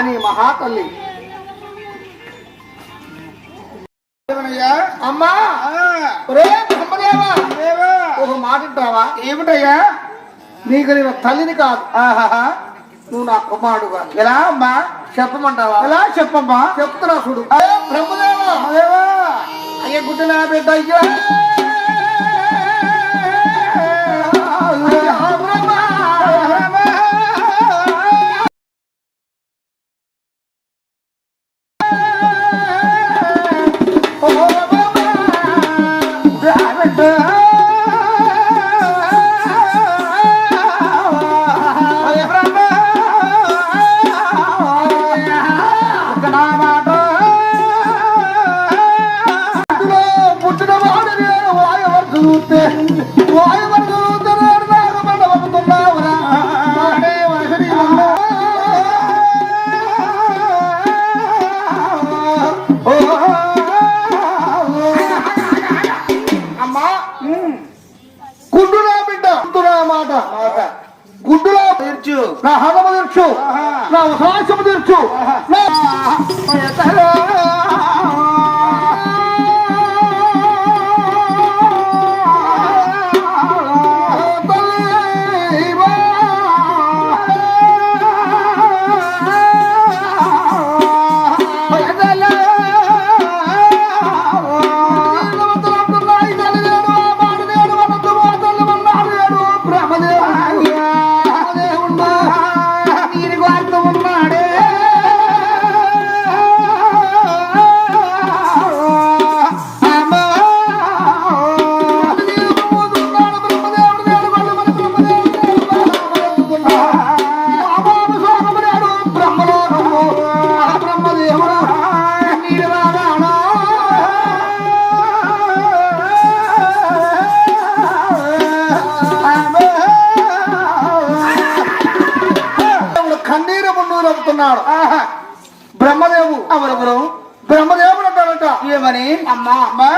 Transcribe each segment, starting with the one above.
అని మహాతల్లి? అమ్మా. ఒక మాట వింటావా ఏమిటయ్యా? నీకు నేను తల్లిని కాదు. ఆహాహా. నువ్వు నా కుమారుడుగా ఎలా అమ్మా? చెప్పమంటావా? ఎలా? చెప్పమ్మా. చెప్తున్నా చూడు. బ్రహ్మదేవా! దేవా. అయ్య గుడ్డ నా బిడ్డ అయ్యో, నా హదము తీర్చు నా ఉసాసము తీర్చు నా అవుతున్నాడు బ్రహ్మదేవు ఎవరెవరు? బ్రహ్మదేవుడు అంటాడట. ఏమని? అమ్మా. అమ్మా.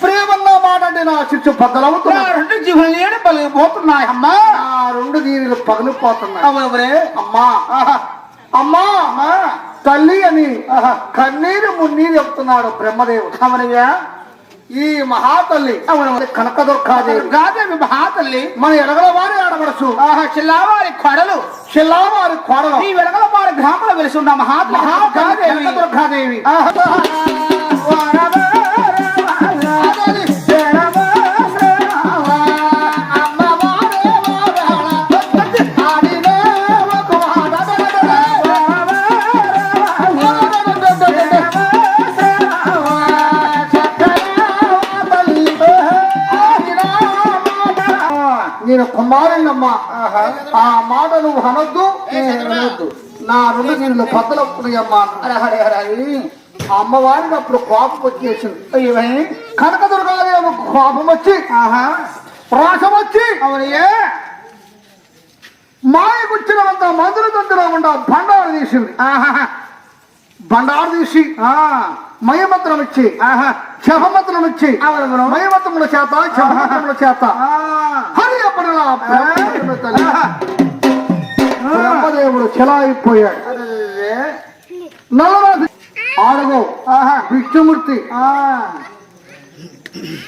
ప్రేమన్న మాట అంటే నా శిక్ష నా బద్దలవుతున్నా రెండు జీవనలేడు పలిగిపోతున్నాయి అమ్మా. నా రెండు దీనిలు పగిలిపోతున్నాయి. ఎవరెవరే? అమ్మా. అమ్మా. అమ్మా. తల్లి అని కన్నీరు మున్నీరు చెప్తున్నాడు బ్రహ్మదేవుడు. అవనయ్యా ఈ మహాతల్లి. కనకదుర్గాదేవి గాదేవి మహాతల్లి. మన ఎడగల వారి ఆడబడచ్చు ఆహా చిల్లావారి కొడలు. చెల్లావారి కోడలు. ఈ వెలగల వారి గ్రామంలో వెలిసి ఉన్న గాదేవి కనకదుర్గాదేవి నేను కుమారుణ్ణమ్మా ఆ మాట నువ్వు అనొద్దు అనొద్దు. నా రెండు దీనిలో బద్దలవుతున్నాయమ్మా ఆ అమ్మవారికి అప్పుడు కోపం వచ్చేసింది. కనకదుర్గాదేవి కోపం వచ్చి రాసం వచ్చి అవునయ్యా. మాయకొచ్చినంత మందుల తండ్రిలో ఉండ బండారు తీసింది. బండారు తీసి మయమంత్రం ఇచ్చి శభమంత్రం ఇచ్చి. మయమంత్రముల చేత శభమంత్రముల చేత. హరి బ్రహ్మదేవుడు చెలాయిపోయాడు. నల్లరాజు ఆడగో. విష్ణుమూర్తి.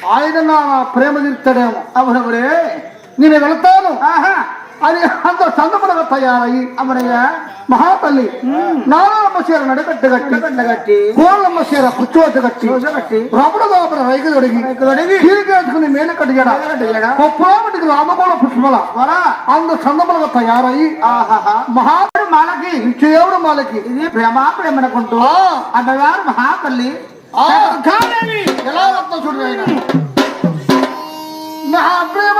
ఆయన నా ప్రేమ తీర్తాడేమో అవునవురే. నేను వెళ్తాను. అని అంత చందములుగా తయారయ్యి అమరయ్య మహాతల్లి. నారాయణమ్మ చీర నడికట్టు కట్టి కోళ్ళమ్మ చీర కుచ్చోట కట్టి కట్టి రమణ లోపల రైకు తొడిగి తొడిగి కీరికేసుకుని మేలు కట్టిగడ కట్టిగడ. కొప్పరామటికి రామకోణ పుష్పల అంత చందములుగా తయారయ్యి మహా మాలకి దేవుడు మాలకి. ఇది ప్రేమ ప్రేమనుకుంటూ అన్నగారు మహాతల్లి. ఎలా వస్తా చూడు. నా ప్రేమ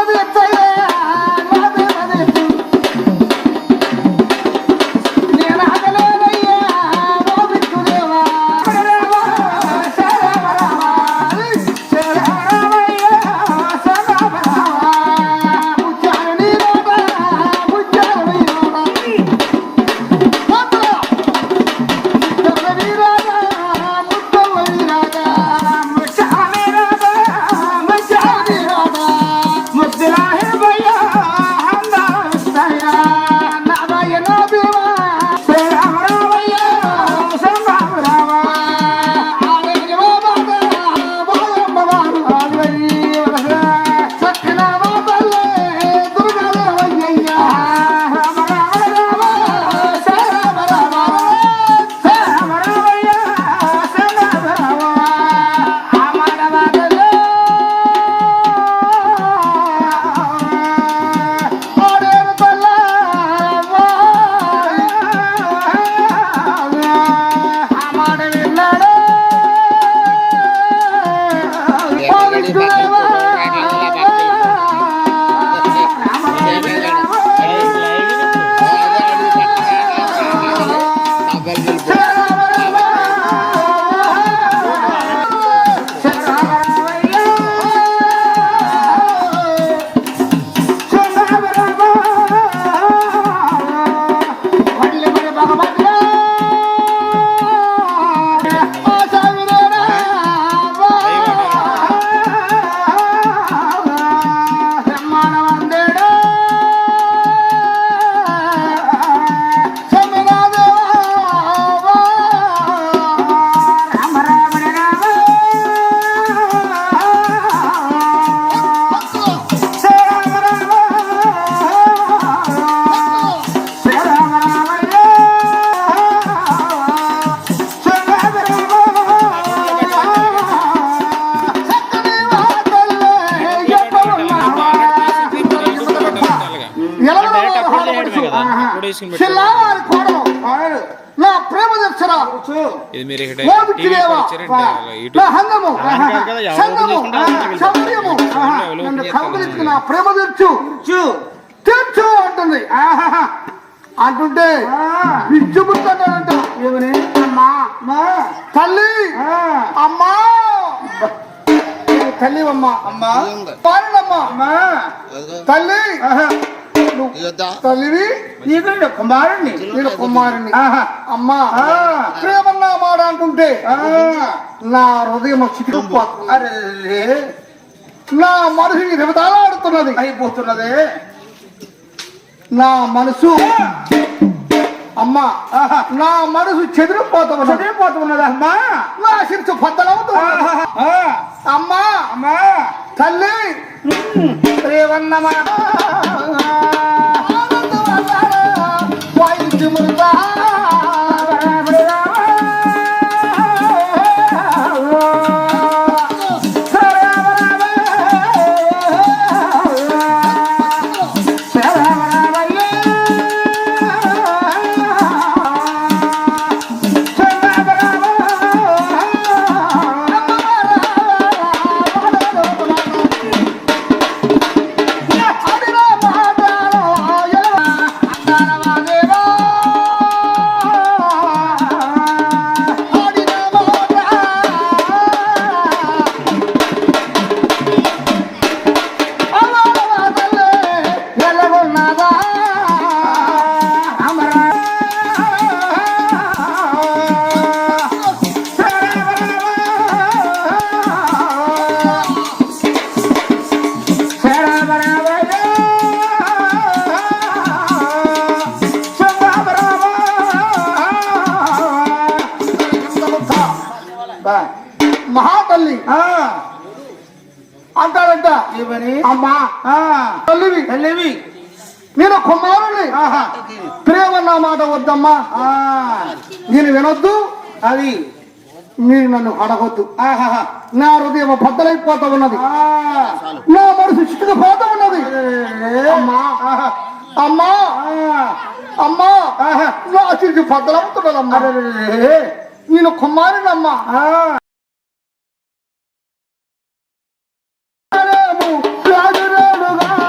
కోడలు. అవును నా ప్రేమ ఇది మీరు ఇక్కడ హంగము. సంగము నన్ను నా తీర్చు అంటుంది. అంటుంటే ఏమని? అమ్మా. తల్లి. అమ్మా. తల్లి అమ్మా. అమ్మా పాలనమ్మా అమ్మా. తల్లి. తల్లివి నేను కుమారుణ్ణి. నేను కుమారుని ఆహా. అమ్మా. ప్రేమన్నా మాట అంటుంటే ఆ. నా హృదయం చితికిపోతుంది అరే నా మనసు రివతాలాడుతున్నది అయిపోతున్నదే. నా మనసు. అమ్మా. నా మనసు చెదిరిపోతున్నది. చదివిపోతున్నదా అమ్మా. నా శిరసు బద్దలవుతుంది. అమ్మా. అమ్మా. తల్లి. రేవన్నమా మహాతల్లి అంటాడంట అమ్మా. తల్లివి తల్లివి నేను కుమారుని ఆహా. ప్రేమ నా మాట వద్దమ్మా. నేను వినొద్దు అది మీరు నన్ను అడగొద్దు. నా హృదయం బద్దలైపోతా ఉన్నది ఆ. నా మనసు చిక్కుకుపోతా ఉన్నది అమ్మా ఆహా. అమ్మా ఆ. అమ్మా ఆహా. నా చిరుకు బద్దలవుతున్నదమ్మా. నేను కుమారునమ్మా ఆ.